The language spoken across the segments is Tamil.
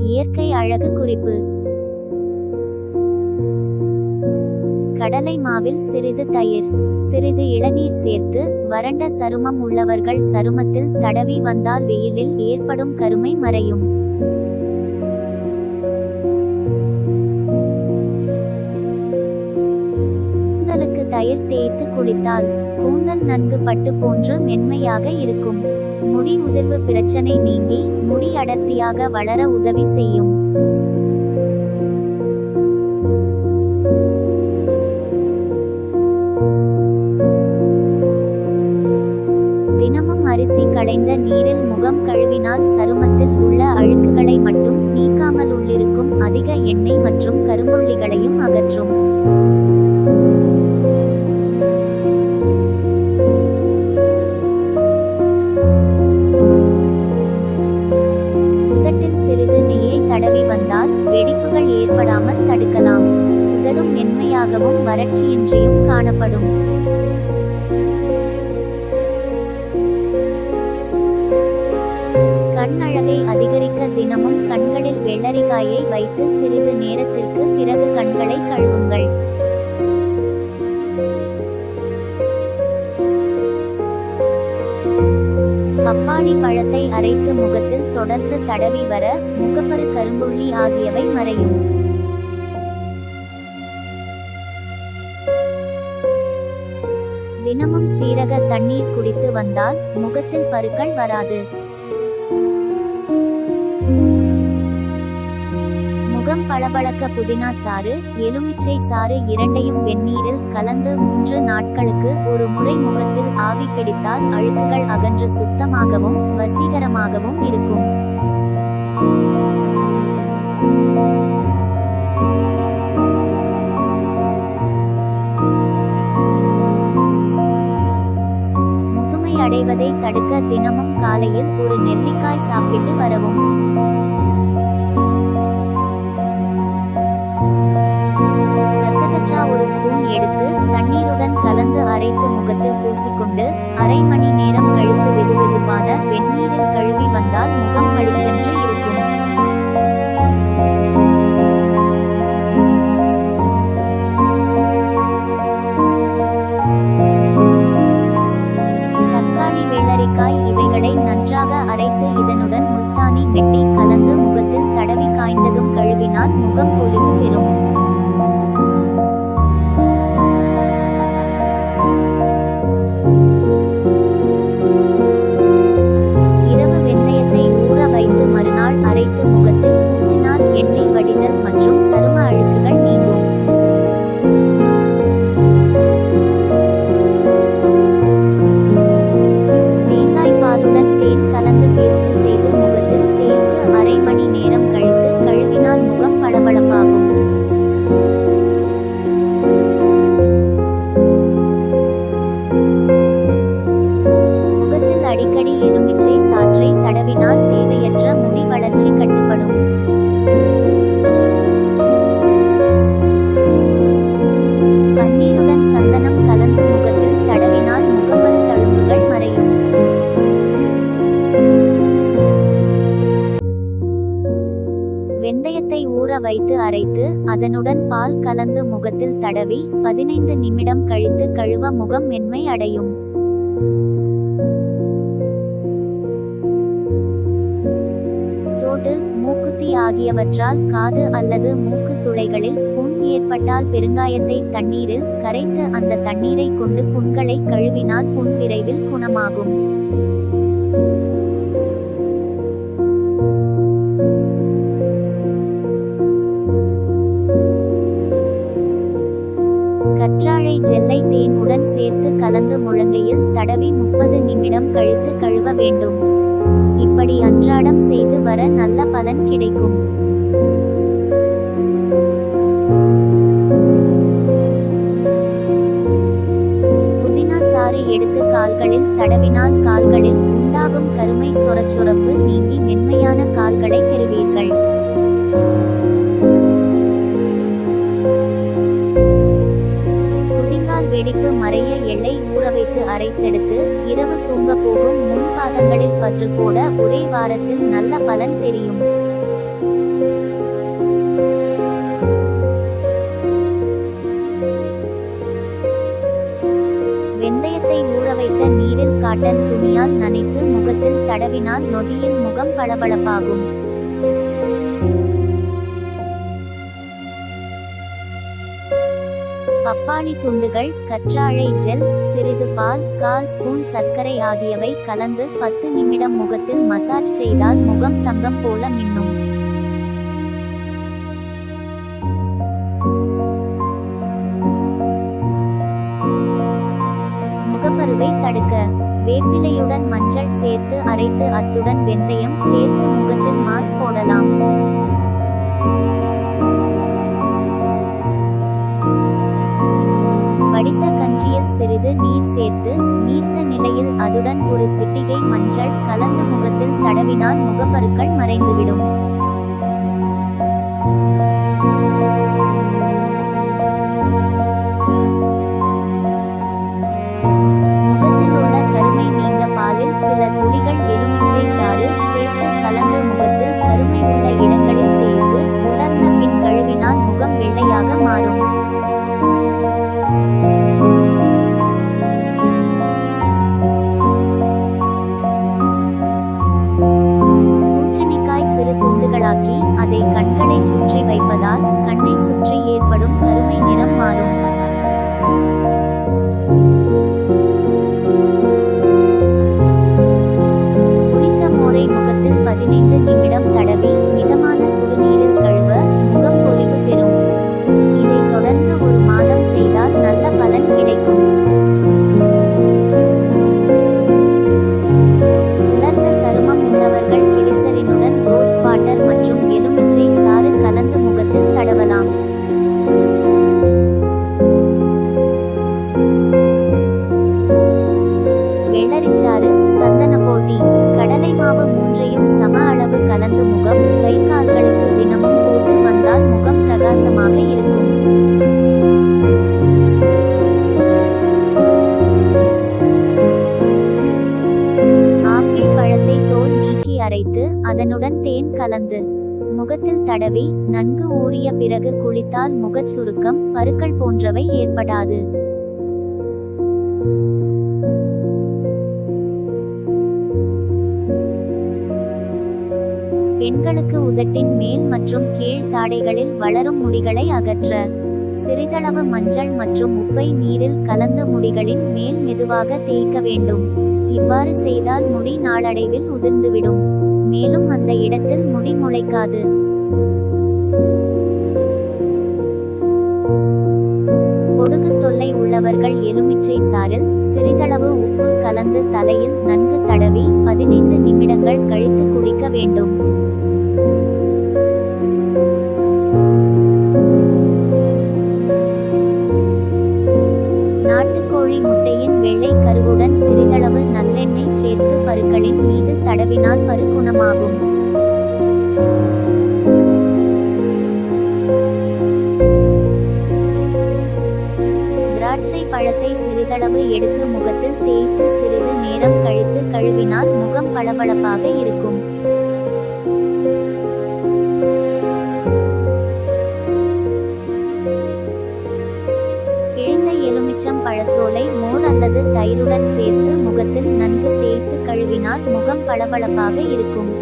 இயற்கை அழகு குறிப்பு. கடலை மாவில் சிறிது தயிர் சிறிது இளநீர் சேர்த்து வறண்ட சருமம் உள்ளவர்கள் சருமத்தில் தடவி வந்தால் வெயிலில் ஏற்படும் கருமை மறையும். கூந்தலுக்கு தயிர் தேய்த்து குளித்தால் கூந்தல் நன்கு பட்டு போன்று மென்மையாக இருக்கும். முடி உதிர்வு பிரச்சனை நீங்கி முடி அடர்த்தியாக வளர உதவி செய்யும். தினமும் அரிசி களைந்த நீரில் முகம் கழுவினால் சருமத்தில் உள்ள அழுக்குகளை மட்டும் நீக்காமல் உள்ளிருக்கும் அதிக எண்ணெய் மற்றும் கரும்புள்ளிகளையும் அகற்றும். மென்மையாகவும் வறட்சியின்றியும் காணப்படும். கண் அழகை அதிகரிக்க தினமும் கண்களில் வெள்ளரிக்காயை வைத்து சிறிது நேரத்திற்கு பிறகு கண்களை கழுவுங்கள். பப்பாளி பழத்தை அரைத்து முகத்தில் தொடர்ந்து தடவி வர முகப்பரு கரும்புள்ளி ஆகியவை மறையும். தினமும் சீரக தண்ணீர் குடித்து வந்தால் முகத்தில் பருக்கள் வராது. முகம் பளபளக்க புதினா சாறு எலுமிச்சை சாறு இரண்டையும் வெந்நீரில் கலந்து மூன்று நாட்களுக்கு ஒரு முறை முகத்தில் ஆவி பிடித்தால் அழுக்குகள் அகன்று சுத்தமாகவும் வசீகரமாகவும் இருக்கும். அடைவதை தடுக்க தினமும் காலையில் ஒரு நெல்லிக்காய் சாப்பிட்டு வரவும். கசகச்சா ஒரு ஸ்பூன் எடுத்து தண்ணீருடன் கலந்து அரைத்து முகத்தில் பூசிக்கொண்டு அரை மணி நேரம் கழித்து வெதுவெதுப்பான வெந்நீரில் கழுவி வந்தால் முகம் கழுவி தண்ணீருடன் சந்தனம் கலந்து முகத்தில் தடவினால் முகப்பரு தழும்புகள் மறையும். வெந்தயத்தை ஊற வைத்து அரைத்து அதனுடன் பால் கலந்து முகத்தில் தடவி பதினைந்து நிமிடம் கழித்து கழுவ முகம் மென்மை அடையும். தோடு மூக்குத்தி ஆகியவற்றால் காது அல்லது மூக்கு துளைகளில் ஏற்பட்டால் பெருங்காயத்தை தண்ணீரில் கரைத்து அந்த தண்ணீரை கொண்டு புண்களை கழுவினால் புண் விரைவில் குணமாகும். கற்றாழை ஜெல்லை தேன் உடன் சேர்த்து கலந்து முழங்கையில் தடவி முப்பது நிமிடம் கழித்து கழுவ வேண்டும். இப்படி அன்றாடம் செய்து வர நல்ல பலன் கிடைக்கும். கால்களில் தடவினால் கால்களில் உண்டாகும் கருமை சொரச்சொரப்பு நீங்கி மென்மையான கால்களை பெறுவீர்கள். குதிங்கால் வெடிப்பு மறைய எண்ணெய் ஊற வைத்து அரைத்தெடுத்து இரவு தூங்க போகும் முன் பாதங்களில் பற்று போட ஒரே வாரத்தில் நல்ல பலன் தெரியும். வைத்த நீரில் காட்டன் துணியால் நனைத்து முகத்தில் தடவினால் நொடியில் முகம் பளபளப்பாகும். பப்பாளி துண்டுகள் கற்றாழை ஜெல் சிறிது பால் கால் ஸ்பூன் சர்க்கரை ஆகியவை கலந்து பத்து நிமிடம் முகத்தில் மசாஜ் செய்தால் முகம் தங்கம் போல மின்னும். வேப்பிலையுடன் மஞ்சள் சேர்த்து அரைத்து அத்துடன் வெந்தயம் சேர்த்து முகத்தில் மாஸ்க் போடலாம். வடித்த கஞ்சியில் சிறிது நீர் சேர்த்து நீர்த்த நிலையில் அதுடன் ஒரு சிட்டிகை மஞ்சள் கலந்து முகத்தில் தடவினால் முகப்பருக்கள் மறைந்துவிடும். கண்ணை சுற்றி வைப்பதால் கண்ணை சுற்றி ஏற்படும் கலந்து. முகத்தில் தடவி நன்கு ஊறிய பிறகு குளித்தால் முகச் சுருக்கம் பருக்கள் போன்றவை ஏற்படாது. பெண்களுக்கு உதட்டின் மேல் மற்றும் கீழ் தாடைகளில் வளரும் முடிகளை அகற்ற சிறிதளவு மஞ்சள் மற்றும் உப்பை நீரில் கலந்த முடிகளின் மேல் மெதுவாக தேய்க்க வேண்டும். இவ்வாறு செய்தால் முடி நாளடைவில் உதிர்ந்துவிடும். மேலும் அந்த இடத்தில் முடி முளைக்காது. பொடுகு தொல்லை உள்ளவர்கள் எலுமிச்சை சாறில் சிறிதளவு உப்பு கலந்து தலையில் நன்கு தடவி பதினைந்து நிமிடங்கள் கழித்து குடிக்க வேண்டும். திராட்சை சிறிதளவு எடுத்து முகத்தில் தேய்த்து சிறிது நேரம் கழித்து கழுவினால் முகம் பளபளப்பாக இருக்கும். பிழிந்த எலுமிச்சம் பழத்தோலை மோர் அல்லது தயிருடன் சேர்த்து முகத்தில் நன்கு தேய்த்து கழுவினால் முகம் பளபளப்பாக இருக்கும்.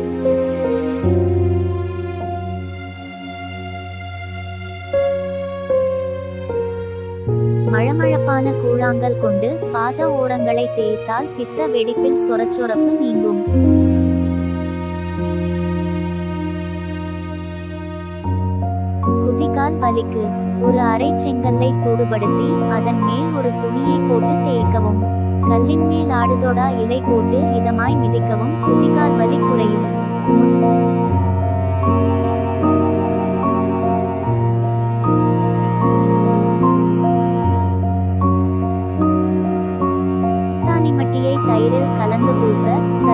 மழமழப்பான கூழாங்கல் கொண்டு பாத ஓரங்களை தேய்த்தால் பித்த வெடிப்பில் சொரச்சொரப்பு நீங்கும். குதிகால் வலிக்கு ஒரு அரை செங்கல்லை சூடுபடுத்தி அதன் மேல் ஒரு துணியை போட்டு தேய்க்கவும். கல்லின் மேல் ஆடுதோடா இலை போட்டு இதமாய் மிதிக்கவும் குதிகால் வலி குறையும்.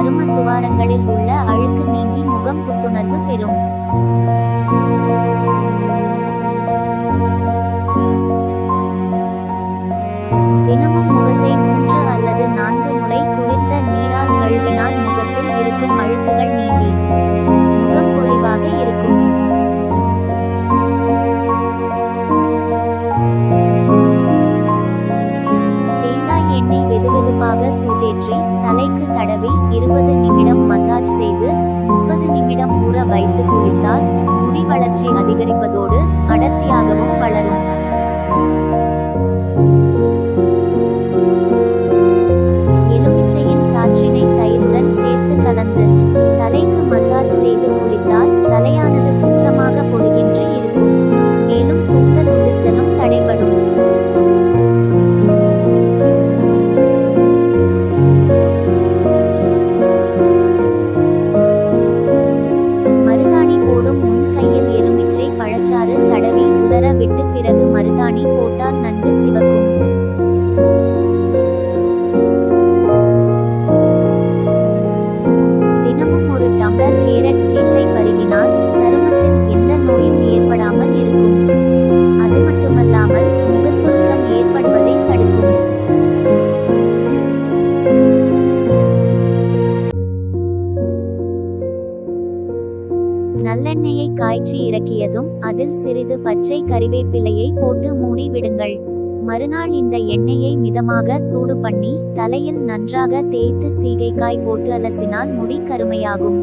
பூச சரும துவாரங்களில் உள்ள அழுக்கு நீங்கி முகம் புத்துணர்வு பெறும். இறக்கியதும் அதில் சிறிது பச்சை கறிவேப்பிலையை போட்டு மூடி விடுங்கள் மறுநாள் இந்த எண்ணெயை மிதமாக சூடு பண்ணி தலையில் நன்றாக தேய்த்து சீகைக்காய் போட்டு அலசினால் முடி கருமையாகும்.